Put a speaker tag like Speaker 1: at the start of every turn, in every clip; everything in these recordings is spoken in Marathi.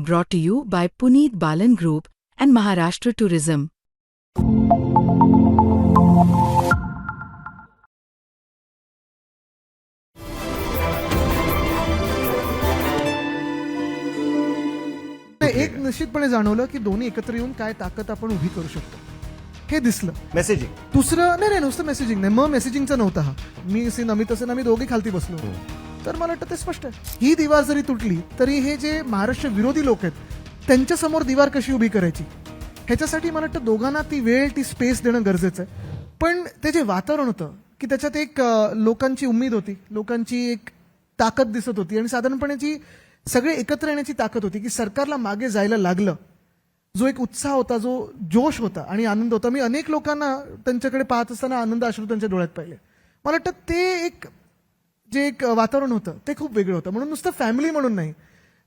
Speaker 1: brought to you by Puneet Balan Group and Maharashtra Tourism.
Speaker 2: नाही, एक निश्चितपणे जाणवलं की दोन्ही एकत्र येऊन काय ताकद आपण उभी करू शकतो. हे दिसलं.
Speaker 3: मेसेजिंग
Speaker 2: दुसरं नाही नाही नुसतं मेसेजिंग नाही. मग मेसेजिंगचा नव्हता हा. मी सीन अमित असेल आम्ही दोघे खालती बसलो. होतो. तर मला वाटतं ते स्पष्ट आहे. ही दिवार जरी तुटली तरी हे जे महाराष्ट्र विरोधी लोक आहेत त्यांच्यासमोर दिवार कशी उभी करायची? ह्याच्यासाठी मला वाटतं दोघांना ती वेळ ती स्पेस देणं गरजेचं आहे. पण ते जे वातावरण होतं की त्याच्यात एक लोकांची उमेद होती लोकांची एक ताकद दिसत होती आणि साधारणपणे जी सगळे एकत्र येण्याची ताकद होती की सरकारला मागे जायला लागलं. जो एक उत्साह होता जो जोश होता आणि आनंद होता. मी अनेक लोकांना त्यांच्याकडे पाहत असताना आनंद अश्रू त्यांच्या डोळ्यात पाहिले. मला वाटतं ते एक जे एक वातावरण होतं ते खूप वेगळं होतं. म्हणून नुसतं फॅमिली म्हणून नाही.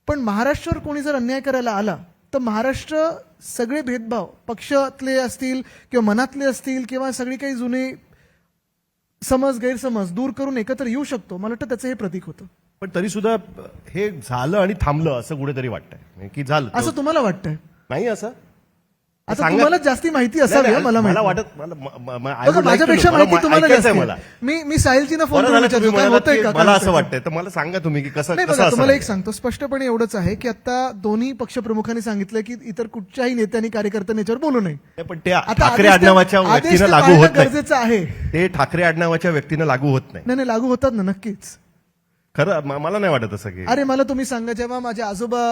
Speaker 2: पण महाराष्ट्रावर कोणी जर अन्याय करायला आला तर महाराष्ट्र सगळे भेदभाव पक्षातले असतील किंवा मनातले असतील किंवा सगळी काही जुने समज गैरसमज दूर करून एकत्र येऊ शकतो. मला वाटतं त्याचं हे प्रतीक होतं.
Speaker 3: पण तरी सुद्धा हे झालं आणि थांबलं असं कुठेतरी वाटतंय. की झालं
Speaker 2: असं तुम्हाला वाटतंय?
Speaker 3: नाही असं.
Speaker 2: आता. तुम्हाला जास्ती माहिती असावी मला
Speaker 3: मला. वाटत
Speaker 2: माझ्यापेक्षा माहिती तुम्हाला
Speaker 3: मला.
Speaker 2: मी मी साहिलजीना फोन
Speaker 3: मला असं? वाटतंय तर मला सांगा तुम्ही की कसं
Speaker 2: तुम्हाला एक. सांगतो स्पष्टपणे एवढंच आहे की आता दोन्ही पक्षप्रमुखांनी सांगितलं की इतर कुठच्याही नेत्यांनी कार्यकर्त्यांनी याच्यावर बोलू नये
Speaker 3: पण ते ठाकरे आडनावाच्या व्यक्तीनं लागू होत
Speaker 2: गरजेचं आहे
Speaker 3: ते ठाकरे आडनावाच्या व्यक्तीनं लागू होत नाही
Speaker 2: नाही लागू होतात ना नक्कीच
Speaker 3: खरं मला नाही वाटत असं की
Speaker 2: अरे मला तुम्ही सांगा जेव्हा माझे आजोबा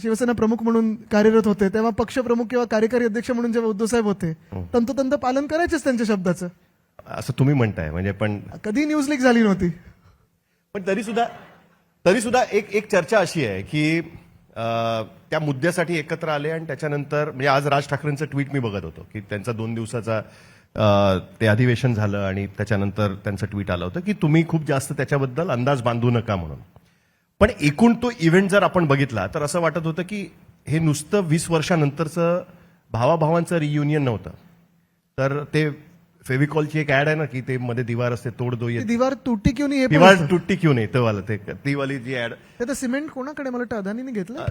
Speaker 2: शिवसेना प्रमुख म्हणून कार्यरत होते तेव्हा पक्षप्रमुख किंवा कार्यकारी अध्यक्ष म्हणून जेव्हा उद्धवसाहेब होते तंतोतंत पालन करायचेच त्यांच्या शब्दाचं.
Speaker 3: असं तुम्ही म्हणताय म्हणजे पण
Speaker 2: कधी न्यूज लीक झाली नव्हती.
Speaker 3: पण तरी सुद्धा तरी सुद्धा एक एक चर्चा अशी आहे की त्या मुद्द्यासाठी एकत्र आले आणि त्याच्यानंतर म्हणजे आज राज ठाकरेंचं ट्विट मी बघत होतो की त्यांचा दोन दिवसाचा ते अधिवेशन झालं आणि त्याच्यानंतर त्यांचं ट्विट आलं होतं की तुम्ही खूप जास्त त्याच्याबद्दल अंदाज बांधू नका म्हणून. पण एकूण तो इव्हेंट जर आपण बघितला तर असं वाटत होतं की हे नुसतं वीस वर्षानंतरचं भावाभावांचं रियुनियन नव्हतं. तर ते फेविकॉलची एक ऍड आहे ना की ते मध्ये दिवार असते तोड दो
Speaker 2: दिवार तुटती किंवा नाही
Speaker 3: दिवार. तुटती क्यों नाही? तो वाला ते ती वाली जी ऍड
Speaker 2: ते सिमेंट कोणाकडे? मला वाटतं अदानीने घेतलं.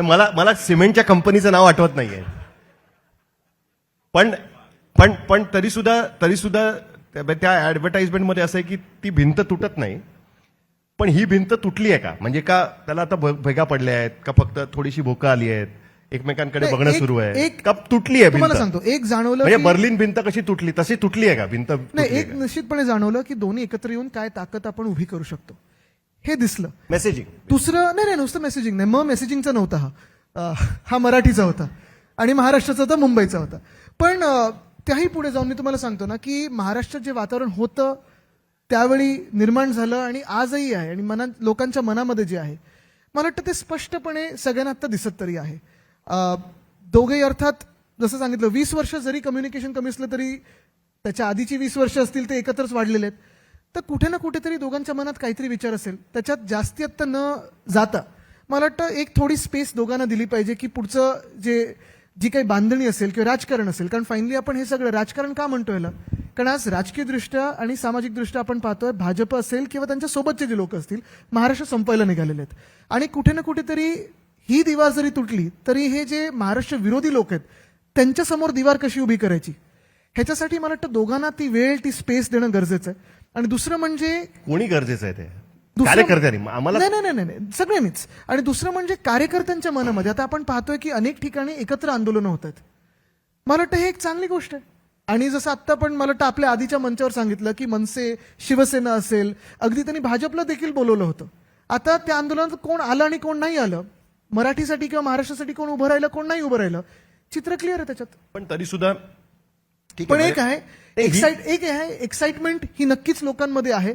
Speaker 3: मला मला सिमेंटच्या कंपनीचं नाव आठवत नाहीये. पण पण पण तरी सुद्धा तरी सुद्धा त्या- त्या ऍडव्हर्टाइजमेंटमध्ये असं आहे की ती भिंत तुटत नाही. पण ही भिंत तुटली आहे का? म्हणजे का त्याला आता भेगा पडल्या आहेत? का फक्त थोडीशी भोकं आली आहेत? एकमेकांकडे बघणं सुरू आहे.
Speaker 2: एक-
Speaker 3: का तुटली आहे
Speaker 2: तुम्हाला
Speaker 3: भिंत?
Speaker 2: सांगतो एक जाणवलं
Speaker 3: म्हणजे बर्लिन भिंत कशी तुटली? तशी तुटली आहे का? भिंत
Speaker 2: नाही एक निश्चितपणे जाणवलं की दोन्ही एकत्र येऊन काय ताकद आपण उभी करू शकतो. हे दिसलं.
Speaker 3: मेसेजिंग
Speaker 2: दुसरं नाही नाही नुसतं मेसेजिंग नाही. मग मेसेजिंगचा नव्हता हा. हा मराठीचा होता. आणि महाराष्ट्राचा होता मुंबईचा होता. पण त्याही पुढे जाऊन मी तुम्हाला सांगतो ना की महाराष्ट्रात जे वातावरण होतं त्यावेळी निर्माण झालं आणि आजही आहे आणि मनात लोकांच्या मनामध्ये जे आहे मला वाटतं ते स्पष्टपणे सगळ्यांना आत्ता दिसत तरी आहे. दोघेही अर्थात जसं सांगितलं वीस वर्ष जरी कम्युनिकेशन कमी असलं तरी त्याच्या आधीची वीस वर्ष असतील ते एकत्रच वाढलेले आहेत. तर कुठे ना कुठेतरी दोघांच्या मनात काहीतरी विचार असेल. त्याच्यात जास्ती आत्ता न जाता मला वाटतं एक थोडी स्पेस दोघांना दिली पाहिजे की पुढचं जे जी काही बांधणी असेल किंवा राजकारण असेल. कारण फायनली आपण हे सगळं राजकारण का म्हणतो याला? कारण आज राजकीयदृष्ट्या आणि सामाजिकदृष्ट्या आपण पाहतोय भाजप असेल किंवा त्यांच्या सोबतचे जे लोक असतील महाराष्ट्र संपायला निघालेले आहेत. आणि कुठे ना कुठेतरी ही दिवार जरी तुटली तरी हे जे महाराष्ट्र विरोधी लोक आहेत त्यांच्यासमोर दिवार कशी उभी करायची? ह्याच्यासाठी मला वाटतं दोघांना ती वेळ ती स्पेस देणं गरजेचं आहे. आणि दुसरं म्हणजे
Speaker 3: कोणी गरजेचं आहे ते?
Speaker 2: दुसरं-
Speaker 3: कार्यकर्त्यांनी. आम्हाला
Speaker 2: नाही नाही नाही नाही. सगळ्यांनीच. आणि दुसरं म्हणजे कार्यकर्त्यांच्या मनामध्ये. आता आपण पाहतोय की अनेक ठिकाणी एकत्र आंदोलनं होत आहेत. मला वाटतं हे एक चांगली गोष्ट आहे. आणि जसं आत्ता पण मला वाटतं आपल्या आधीच्या मंचावर सांगितलं की मनसे शिवसेना असेल अगदी त्यांनी भाजपला देखील बोलवलं होतं. आता त्या आंदोलनात कोण आलं आणि कोण नाही आलं मराठीसाठी किंवा महाराष्ट्रासाठी कोण उभं राहिलं कोण नाही उभं राहिलं चित्र क्लिअर आहे त्याच्यात.
Speaker 3: पण तरी सुद्धा
Speaker 2: पण
Speaker 3: आहे,
Speaker 2: एक आहे
Speaker 3: म्हणजे- ही-
Speaker 2: एक्साइट एक आहे एक्साइटमेंट ही नक्कीच लोकांमध्ये आहे.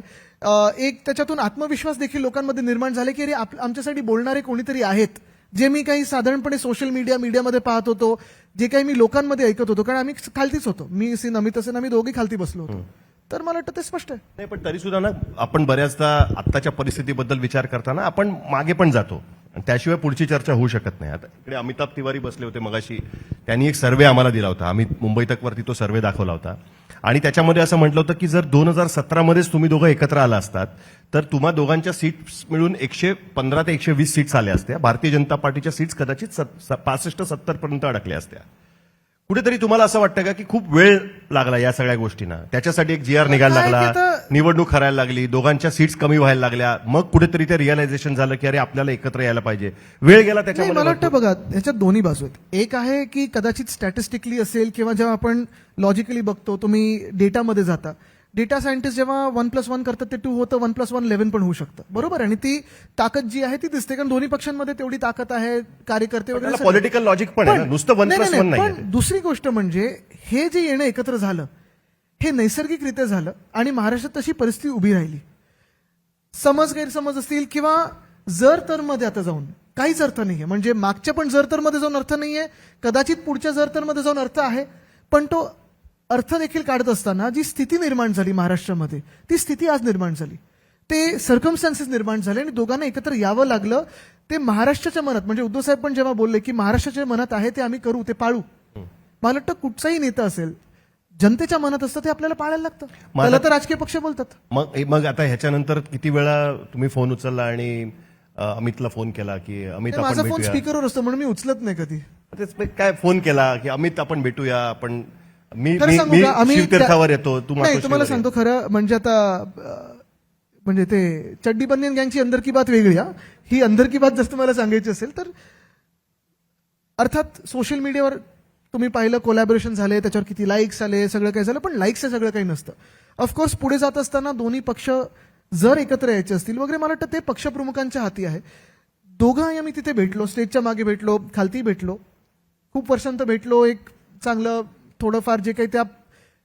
Speaker 2: एक त्याच्यातून आत्मविश्वास देखील लोकांमध्ये निर्माण झाले की अरे आमच्यासाठी बोलणारे कोणीतरी आहेत. जे मी काही साधारणपणे सोशल मीडिया मीडियामध्ये पाहत होतो जे काही मी लोकांमध्ये ऐकत होतो कारण आम्ही खालतीच होतो. मी सीन अमित असेल आम्ही दोघे खालती बसलो होतो. तर मला वाटतं ते स्पष्ट आहे.
Speaker 3: नाही पण तरी सुद्धा ना आपण बऱ्याचदा आत्ताच्या परिस्थितीबद्दल विचार करताना आपण मागे पण जातो. आणि त्याशिवाय पुढची चर्चा होऊ शकत नाही. आता इकडे अमिताभ तिवारी बसले होते मगाशी. त्यांनी एक सर्वे आम्हाला दिला होता. आम्ही मुंबई तकवरती तो सर्वे दाखवला होता. आणि त्याच्यामध्ये असं म्हटलं होतं की जर दोन हजार सतरामध्येच तुम्ही दोघं एकत्र आला असतात तर तुम्हा दोघांच्या सीट्स मिळून एकशे पंधरा ते एकशे वीस सीट्स आल्या असत्या. भारतीय जनता पार्टीच्या सीट्स कदाचित पासष्ट सत्तरपर्यंत अडकल्या असत्या. कुठेतरी तुम्हाला असं वाटतं का की खूप वेळ लागला या सगळ्या गोष्टींना? त्याच्यासाठी एक जी आर निघायला लागला निवडणूक करायला लागली दोघांच्या सीट्स कमी व्हायला लागल्या मग कुठेतरी ते रिअलायझेशन झालं की अरे आपल्याला एकत्र यायला पाहिजे. वेळ गेला त्याच्यामध्ये
Speaker 2: मला वाटतं बघा ह्याच्यात दोन्ही बाजू आहेत. एक आहे की कदाचित स्टॅटिस्टिकली असेल किंवा जेव्हा आपण लॉजिकली बघतो तुम्ही डेटामध्ये जाता. डेटा सायंटिस्ट जेव्हा वन प्लस वन करतात ते टू होतं वन प्लस वन इलेव्हन पण होऊ शकतं. बरोबर आणि ती ताकद जी आहे ती दिसते. कारण दोन्ही पक्षांमध्ये तेवढी ताकद आहे कार्यकर्ते वगैरे.
Speaker 3: पॉलिटिकल लॉजिक पण
Speaker 2: पण दुसरी गोष्ट म्हणजे हे जे येणं एकत्र झालं हे नैसर्गिकरित्या झालं आणि महाराष्ट्रात तशी परिस्थिती उभी राहिली. समज गैरसमज असतील किंवा जर तर मध्ये आता जाऊन काहीच अर्थ नाहीये. म्हणजे मागच्या पण जर तर मध्ये जाऊन अर्थ नाहीये. कदाचित पुढच्या जर तर मध्ये जाऊन अर्थ आहे पण तो अर्थ देखील काढत असताना जी स्थिती निर्माण झाली महाराष्ट्रामध्ये ती स्थिती आज निर्माण झाली. ते सर्कमस्टान्सेस निर्माण झाले आणि दोघांना एकत्र यावं लागलं. ते महाराष्ट्राच्या मनात म्हणजे उद्धव साहेब पण जेव्हा बोलले की महाराष्ट्राच्या मनात आहे ते आम्ही करू ते पाळू. मला वाटतं कुठचाही नेता असेल जनतेच्या मनात असतं ते आपल्याला पाळायला लागतं.
Speaker 3: मला-
Speaker 2: तर राजकीय पक्ष बोलतात.
Speaker 3: मग मग आता ह्याच्यानंतर किती वेळा तुम्ही फोन उचलला आणि अमितला फोन केला की अमित
Speaker 2: माझा फोन स्पीकरवर असतो म्हणून मी उचलत नाही कधी.
Speaker 3: काय फोन केला की अमित आपण भेटूया आपण मी
Speaker 2: खरं
Speaker 3: मी-
Speaker 2: सांगू
Speaker 3: मी
Speaker 2: का? आम्ही
Speaker 3: शिवतीर्थावर येतो तू
Speaker 2: नाही
Speaker 3: मातोश्रीवर
Speaker 2: तुम्हाला
Speaker 3: ये.
Speaker 2: सांगतो खरं म्हणजे आता अं, म्हणजे ते चड्डी बनियन गँगची अंदर की बात वेगळी हा. ही अंदर की बात जर तुम्हाला सांगायची असेल तर अर्थात सोशल मीडियावर तुम्ही पाहिलं कोलॅबोरेशन झाले त्याच्यावर किती लाईक्स आले सगळं काही झालं पण लाईक्स सगळं काही नसतं. ऑफकोर्स पुढे जात असताना दोन्ही पक्ष जर एकत्र यायचे असतील वगैरे मला वाटतं ते पक्षप्रमुखांच्या हाती आहे. दोघं आम्ही तिथे भेटलो स्टेजच्या मागे भेटलो खालती भेटलो. खूप वर्षांत भेटलो एक चांगलं थोडंफार जे काही त्या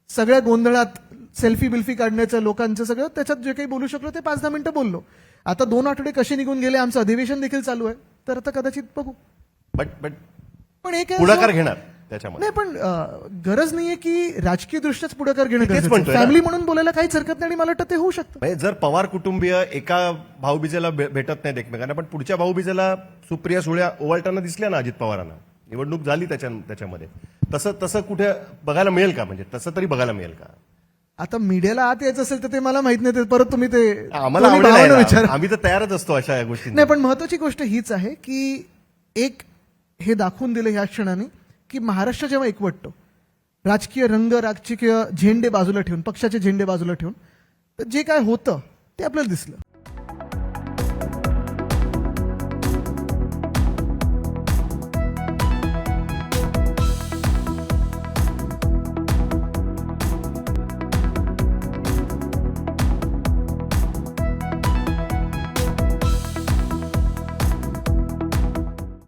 Speaker 2: सगळ्या गोंधळात सेल्फी बिल्फी काढण्याचं लोकांचं सगळं त्याच्यात जे काही बोलू शकलो ते पाच दहा मिनिटं बोललो. आता दोन आठवडे कसे निघून गेले आमचं अधिवेशन देखील चालू आहे तर आता कदाचित बघू.
Speaker 3: बट बट
Speaker 2: पण एक
Speaker 3: पुढाकार घेणार त्याच्यामध्ये.
Speaker 2: नाही पण गरज नाहीये की राजकीय दृष्ट्याच पुढाकार घेणं. फॅमिली म्हणून बोलायला काहीच हरकत नाही आणि मला वाटतं ते होऊ शकतं.
Speaker 3: म्हणजे जर पवार कुटुंबीय एका भाऊबीजेला भेटत नाहीत एकमेकांना पण पुढच्या भाऊबीजेला सुप्रिया सुळ्या ओवाळताना दिसल्या ना अजित पवारांना. निवडणूक झाली त्याच्या त्याच्यामध्ये. तसं तसं कुठे बघायला मिळेल का? म्हणजे तसं तरी बघायला मिळेल का?
Speaker 2: आता मीडियाला आत यायचं असेल तर ते मला माहीत नाही ते परत तुम्ही ते
Speaker 3: आम्हाला.
Speaker 2: विचारा.
Speaker 3: आम्ही तर तयारच असतो अशा या गोष्टी
Speaker 2: नाही पण महत्वाची गोष्ट हीच आहे की एक हे दाखवून दिलं ह्या क्षणाने की महाराष्ट्र जेव्हा एकवटतो राजकीय रंग राजकीय झेंडे बाजूला ठेवून पक्षाचे झेंडे बाजूला ठेवून तर जे काय होतं ते आपल्याला दिसलं.